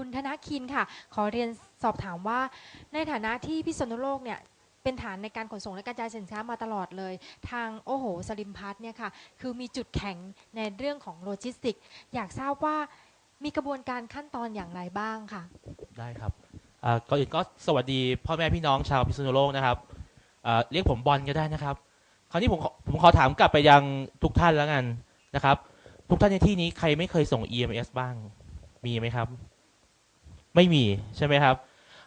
คุณธนคินค่ะ ขอเรียนสอบถามว่า ในฐานะที่พิษณุโลกเนี่ยเป็นฐานในการขนส่งและกระจายสินค้ามาตลอดเลย ทางโอโหสลิมพัทเนี่ยค่ะคือมีจุดแข็งในเรื่องของโลจิสติก อยากทราบว่ามีกระบวนการขั้นตอนอย่างไรบ้างค่ะ ได้ครับอ่าก่อนอื่นก็สวัสดีพ่อแม่พี่น้องชาวพิษณุโลกนะครับอ่าเรียกผมบอลก็ได้นะครับ คราวนี้ผมขอผมขอถามกลับไปยังทุกท่านแล้วกันนะครับ ทุกท่านในที่นี้ใครไม่เคยส่ง EMS บ้างมีไหมครับ ไม่มีใช่ไหมครับ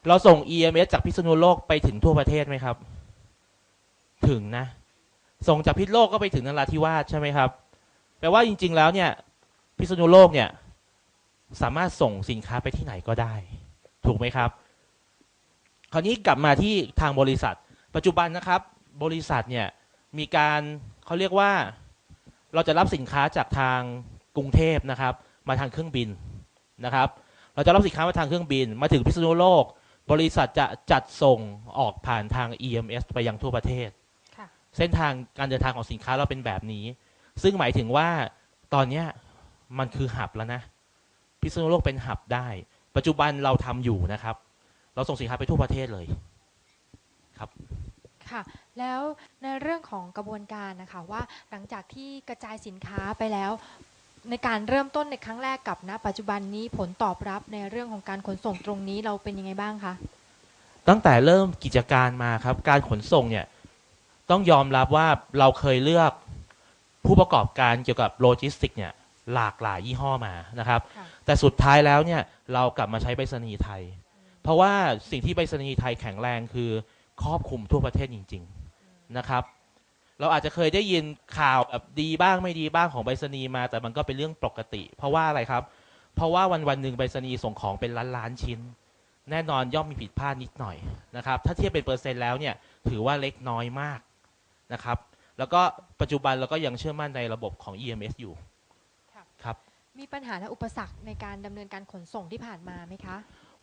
เราส่ง EMS จากพิษณุโลกไปถึงทั่วประเทศไหมครับ ถึงนะ ส่งจากพิษโลกก็ไปถึงนราธิวาสใช่ไหมครับ แปลว่าจริง ๆ แล้วเนี่ย พิษณุโลกเนี่ย สามารถส่งสินค้าไปที่ไหนก็ได้ ถูกไหมครับ คราวนี้กลับมาที่ทางบริษัท ปัจจุบันนะครับ บริษัทเนี่ยมีการเขาเรียกว่าเราจะรับสินค้าจากทางกรุงเทพนะครับ มาทางเครื่องบินนะครับ เราจะรับสินค้ามาทางเครื่องบิน มาถึงพิษณุโลก บริษัทจะจัดส่งออกผ่านทาง EMS ไปยังทั่วประเทศค่ะเส้นทางการเดินทางของสินค้าเราเป็นแบบนี้ ซึ่งหมายถึงว่าตอนเนี้ยมันคือหับแล้วนะ พิษณุโลกเป็นหับได้ ปัจจุบันเราทำอยู่นะครับ เราส่งสินค้าไปทั่วประเทศเลยค่ะแล้วในเรื่องของกระบวนการนะคะว่าหลังจากที่กระจายสินค้าไปแล้ว ในการเริ่มต้นในครั้งแรกกับณ ปัจจุบันนี้ผลตอบรับในเรื่องของการขนส่งตรงนี้เราเป็นยังไงบ้างคะตั้งแต่เริ่มกิจการมาครับ การขนส่งเนี่ยต้องยอมรับว่าเราเคยเลือกผู้ประกอบการเกี่ยวกับโลจิสติกเนี่ยหลากหลายยี่ห้อมานะครับค่ะแต่สุดท้ายแล้วเนี่ยเรากลับมาใช้ไปรษณีย์ไทย เพราะว่าสิ่งที่ไปรษณีย์ไทยแข็งแรงคือครอบคลุมทั่วประเทศจริง ๆนะครับ เราอาจจะเคยได้ยินข่าวแบบดีบ้างไม่ดีบ้างของไปรษณีย์มา แต่มันก็เป็นเรื่องปกติ เพราะว่าอะไรครับ เพราะว่าวันวันๆหนึ่งไปรษณีย์ส่งของเป็นล้านล้านๆชิ้น แน่นอนย่อมมีผิดพลาดนิดหน่อยนะครับ ถ้าเทียบเป็นเปอร์เซ็นต์แล้วเนี่ยถือว่าเล็กน้อยมากนะครับ แล้วก็ปัจจุบันเราก็ยังเชื่อมั่นในระบบของ EMS อยู่ค่ะครับ มีปัญหาและอุปสรรคในการดำเนินการขนส่งที่ผ่านมาไหมคะ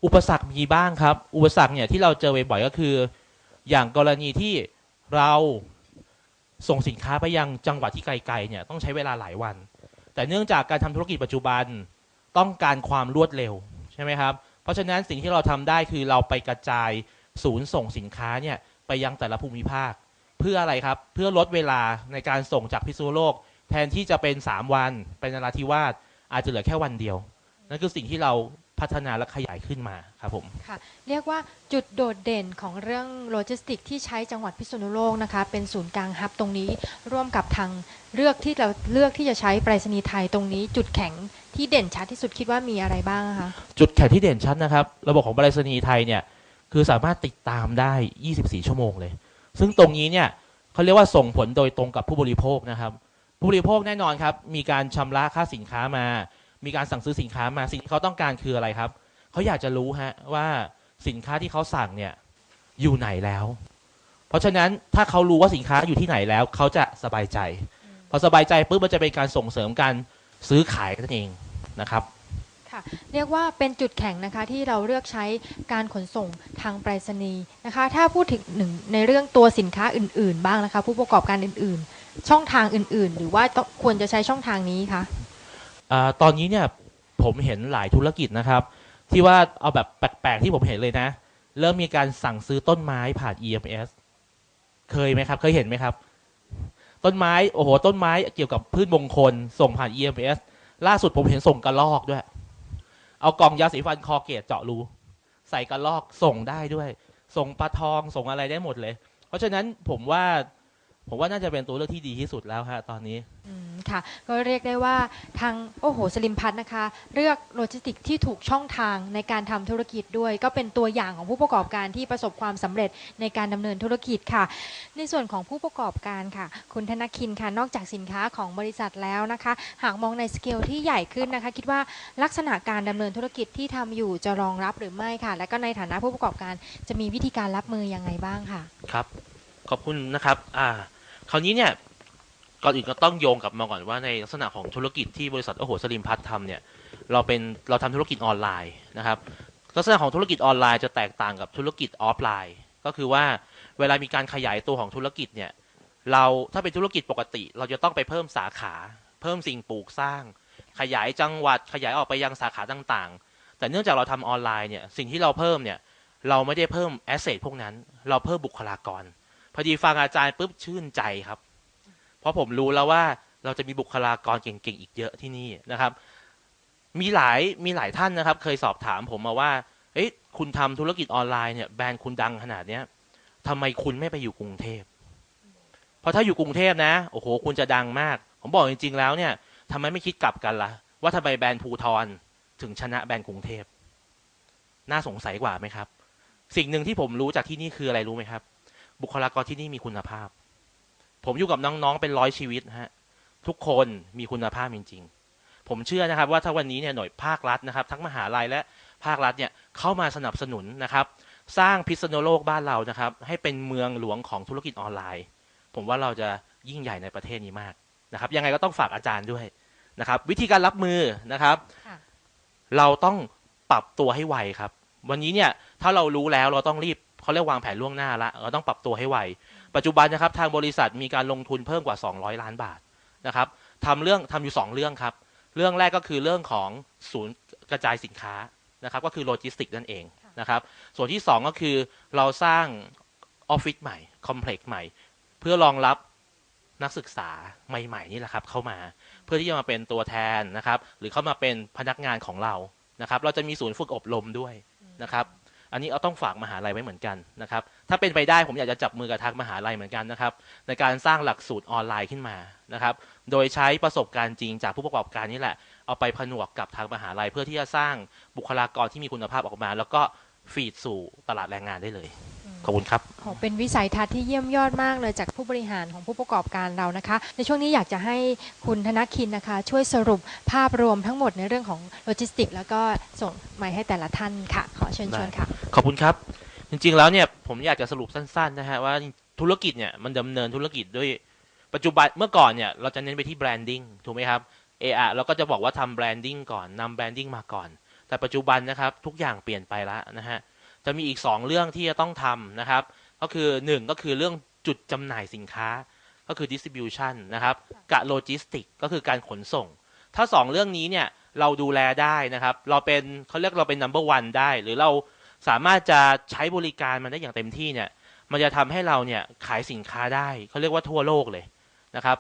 อุปสรรคมีบ้างครับ อุปสรรคเนี่ยที่เราเจอบ่อยๆก็คือ อย่างกรณีที่เรา ส่งสินค้าไปยังจังหวัดที่ไกลๆเนี่ยต้องใช้เวลาหลายวัน แต่เนื่องจากการทำธุรกิจปัจจุบันต้องการความรวดเร็วใช่ไหมครับ เพราะฉะนั้นสิ่งที่เราทำได้คือเราไปกระจายศูนย์ส่งสินค้าเนี่ยไปยังแต่ละภูมิภาค เพื่ออะไรครับเพื่อลดเวลาในการส่งจากพิษณุโลก แทนที่จะเป็น 3 วันเป็นนราธิวาสอาจจะเหลือแค่วันเดียวนั่นคือสิ่งที่เรา พัฒนาและขยายขึ้นมาครับผมค่ะเรียกว่าจุดโดดเด่นของเรื่องโลจิสติกที่ใช้จังหวัดพิษณุโลกนะคะเป็นศูนย์กลางฮับตรงนี้ ร่วมกับทางเลือกที่เราเลือกที่จะใช้ไปรษณีย์ไทยตรงนี้ จุดแข็งที่เด่นชัดที่สุดคิดว่ามีอะไรบ้างคะจุดแข็งที่เด่นชัดนะครับ ระบบของไปรษณีย์ไทยเนี่ยคือสามารถติดตามได้ 24 ชั่วโมงเลย ซึ่งตรงนี้เนี่ยเขาเรียกว่าส่งผลโดยตรงกับผู้บริโภคนะครับ ผู้บริโภคแน่นอนครับ มีการชำระค่าสินค้ามา มีการสั่งซื้อสินค้ามาสิ่งที่เขาต้องการคืออะไรครับ เขาอยากจะรู้ฮะว่าสินค้าที่เขาสั่งเนี่ยอยู่ไหนแล้ว เพราะฉะนั้นถ้าเขารู้ว่าสินค้าอยู่ที่ไหนแล้ว เขาจะสบายใจ พอสบายใจปุ๊บมันจะเป็นการส่งเสริมการซื้อขายนั่นเองนะครับค่ะเรียกว่าเป็นจุดแข็งนะคะที่เราเลือกใช้การขนส่งทางไปรษณีย์นะคะ ถ้าพูดถึงหนึ่งในเรื่องตัวสินค้าอื่น ๆ บ้างนะคะ ผู้ประกอบการอื่น ๆ ช่องทางอื่น ๆ หรือว่าควรจะใช้ช่องทางนี้คะ อตอนนี้เนี่ยผมเห็นหลายธุรกิจนะครับ ที่ว่าเอาแบบแปลกๆที่ผมเห็นเลยนะ เริ่มมีการสั่งซื้อต้นไม้ผ่าน EMS เคยไหมครับ เคยเห็นไหมครับ ต้นไม้โอ้โหต้นไม้เกี่ยวกับพืชมงคลส่งผ่าน EMS ล่าสุดผมเห็นส่งกระลอกด้วย เอากล่องยาสีฟันคอเกตเจาะรูใส่กระลอกส่งได้ด้วย ส่งปลาทองส่งอะไรได้หมดเลย เพราะฉะนั้นผมว่า ผมว่าน่าจะเป็นตัวเลือกที่ดีที่สุดแล้วฮะตอนนี้ ค่ะ ก็เรียกได้ว่าทางโอ้โหสลิมพัฒนะคะ เลือกโลจิสติกที่ถูกช่องทางในการทำธุรกิจด้วย ก็เป็นตัวอย่างของผู้ประกอบการที่ประสบความสำเร็จในการดำเนินธุรกิจค่ะ ในส่วนของผู้ประกอบการค่ะ คุณธนคินค่ะนอกจากสินค้าของบริษัทแล้วนะคะ หากมองในสเกลที่ใหญ่ขึ้นนะคะ คิดว่าลักษณะการดำเนินธุรกิจที่ทำอยู่จะรองรับหรือไม่ค่ะ และก็ในฐานะผู้ประกอบการจะมีวิธีการรับมือยังไงบ้างค่ะ ครับ ขอบคุณนะครับอ่าคราวนี้เนี่ย ก่อนอื่นก็ต้องโยงกลับมาก่อนว่าในลักษณะของธุรกิจที่บริษัทโอโหสลิมพัฒน์ทำเนี่ยเราเป็นเราทำธุรกิจออนไลน์นะครับลักษณะของธุรกิจออนไลน์จะแตกต่างกับธุรกิจออฟไลน์ ก็คือว่าเวลามีการขยายตัวของธุรกิจเนี่ยเราถ้าเป็นธุรกิจปกติ เราจะต้องไปเพิ่มสาขา เพิ่มสิ่งปลูกสร้าง ขยายจังหวัดขยายออกไปยังสาขาต่างๆ แต่เนื่องจากเราทำออนไลน์เนี่ยสิ่งที่เราเพิ่มเนี่ยเราไม่ได้เพิ่มแอสเซทพวกนั้น เราเพิ่มบุคลากร พอดีฟังอาจารย์ปุ๊บชื่นใจครับ เพราะผมรู้แล้วว่าเราจะมีบุคลากรเก่งๆอีกเยอะที่นี่นะครับ มีหลายมีหลายท่านนะครับ เคยสอบถามผมมาว่าเอ๊ะคุณทำธุรกิจออนไลน์เนี่ยแบรนด์คุณดังขนาดเนี้ยทำไมคุณไม่ไปอยู่กรุงเทพเพราะถ้าอยู่กรุงเทพนะโอ้โหคุณจะดังมาก ผมบอกจริง ๆ แล้วเนี่ยทำไมไม่คิดกลับกันละ่ะ ว่าทำไมแบรนด์ภูทรถึงชนะแบรนด์กรุงเทพน่าสงสัยกว่าไหมครับ สิ่งหนึ่งที่ผมรู้จากที่นี่คืออะไรรู้ไหมครับ บุคลากรที่นี่มีคุณภาพ ผมอยู่กับน้องๆเป็นร้อยชีวิตฮะทุกคนมีคุณภาพจริง ๆ ผมเชื่อนะครับว่าถ้าวันนี้เนี่ยหน่วยภาครัฐนะครับ ทั้งมหาลัยและภาครัฐเนี่ยเข้ามาสนับสนุนนะครับ สร้างพิษณุโลกบ้านเรานะครับ ให้เป็นเมืองหลวงของธุรกิจออนไลน์ ผมว่าเราจะยิ่งใหญ่ในประเทศนี้มากนะครับ ยังไงก็ต้องฝากอาจารย์ด้วยนะครับ วิธีการรับมือนะครับค่ะเราต้องปรับตัวให้ไวครับ วันนี้เนี่ยถ้าเรารู้แล้วเราต้องรีบ เขาเรียกวางแผนล่วงหน้าละเราต้องปรับตัวให้ไว ปัจจุบันนะครับทางบริษัทมีการลงทุนเพิ่มกว่า 200 ล้านบาทนะครับทำเรื่องทำอยู่ 2 เรื่องครับ เรื่องแรกก็คือเรื่องของศูนย์กระจายสินค้านะครับก็คือโลจิสติกนั่นเองนะครับส่วนที่ 2 ก็คือเราสร้างออฟฟิศใหม่คอมเพล็กซ์ใหม่ เพื่อรองรับนักศึกษาใหม่ๆนี่แหละครับเข้ามาเพื่อที่จะมาเป็นตัวแทนนะครับ หรือเข้ามาเป็นพนักงานของเรานะครับ เราจะมีศูนย์ฝึกอบรมด้วยนะครับ อันนี้เอาต้องฝากมหาลัยไว้เหมือนกันนะครับถ้าเป็นไปได้ผมอยากจะจับมือกับทางมหาลัยเหมือนกันนะครับในการสร้างหลักสูตรออนไลน์ขึ้นมานะครับโดยใช้ประสบการณ์จริงจากผู้ประกอบการนี่แหละ เอาไปผนวกกับทางมหาลัยเพื่อที่จะสร้างบุคลากรที่มีคุณภาพออกมา แล้วก็ฟีดสู่ตลาดแรงงานได้เลยขอบคุณครับโอ้เป็นวิสัยทัศน์ที่เยี่ยมยอดมากเลยจากผู้บริหารของผู้ประกอบการเรานะคะ ในช่วงนี้อยากจะให้คุณธนคินนะคะ ช่วยสรุปภาพรวมทั้งหมดในเรื่องของโลจิสติก แล้วก็ส่งไมค์ให้แต่ละท่านค่ะ ขอเชิญชวนค่ะ ขอบคุณครับ จริงๆแล้วเนี่ยผมอยากจะสรุปสั้นๆนะฮะว่าธุรกิจเนี่ยมันดำเนินธุรกิจด้วยปัจจุบันเมื่อก่อนเนี่ยเราจะเน้นไปที่แบรนดิ้งถูกไหมครับเออะเราก็จะบอกว่าทำแบรนดิ้งก่อนนำแบรนดิ้งมาก่อน แต่ปัจจุบันนะครับทุกอย่างเปลี่ยนไปแล้วนะฮะจะมีอีก 2 เรื่องที่จะต้องทำนะครับ ก็คือ 1 ก็คือเรื่องจุดจำหน่ายสินค้า ก็คือ distribution นะครับกับโลจิสติกก็คือการขนส่ง ถ้า 2 เรื่องนี้เนี่ยเราดูแลได้นะครับ เราเป็นเขาเรียกเราเป็น number one ได้ หรือเรา สามารถจะใช้บริการมันได้อย่างเต็มที่เนี่ย มันจะทำให้เราเนี่ยขายสินค้าได้เขาเรียกว่าทั่วโลกเลยนะครับ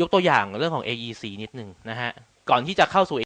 ยกตัวอย่างเรื่องของ AEC นิดหนึ่งนะฮะก่อนที่จะเข้าสู่